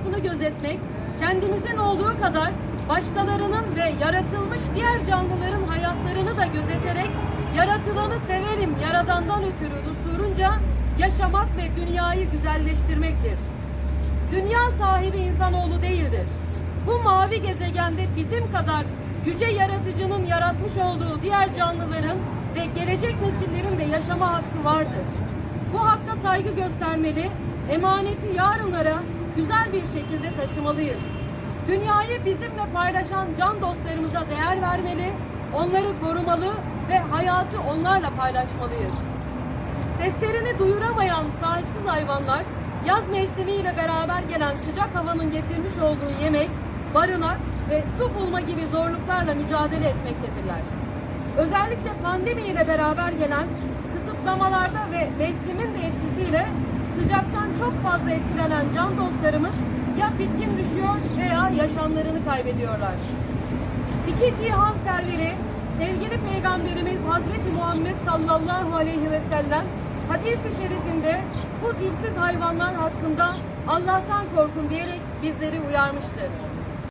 doğasını gözetmek, kendimizin olduğu kadar başkalarının ve yaratılmış diğer canlıların hayatlarını da gözeterek yaratılanı severim yaradandan ötürü düsturunca yaşamak ve dünyayı güzelleştirmektir. Dünya sahibi insanoğlu değildir. Bu mavi gezegende bizim kadar yüce yaratıcının yaratmış olduğu diğer canlıların ve gelecek nesillerin de yaşama hakkı vardır. Bu hakka saygı göstermeli, emaneti yarınlara güzel bir şekilde taşımalıyız. Dünyayı bizimle paylaşan can dostlarımıza değer vermeli, onları korumalı ve hayatı onlarla paylaşmalıyız. Seslerini duyuramayan sahipsiz hayvanlar yaz mevsimiyle beraber gelen sıcak havanın getirmiş olduğu yemek, barınak ve su bulma gibi zorluklarla mücadele etmektedirler. Özellikle pandemi ile beraber gelen kısıtlamalarda ve mevsimin de etkisiyle sıcaktan çok fazla etkilenen can dostlarımız ya bitkin düşüyor veya yaşamlarını kaybediyorlar. İki cihan serveri sevgili peygamberimiz Hazreti Muhammed sallallahu aleyhi ve sellem hadis-i şerifinde bu dilsiz hayvanlar hakkında Allah'tan korkun diyerek bizleri uyarmıştır.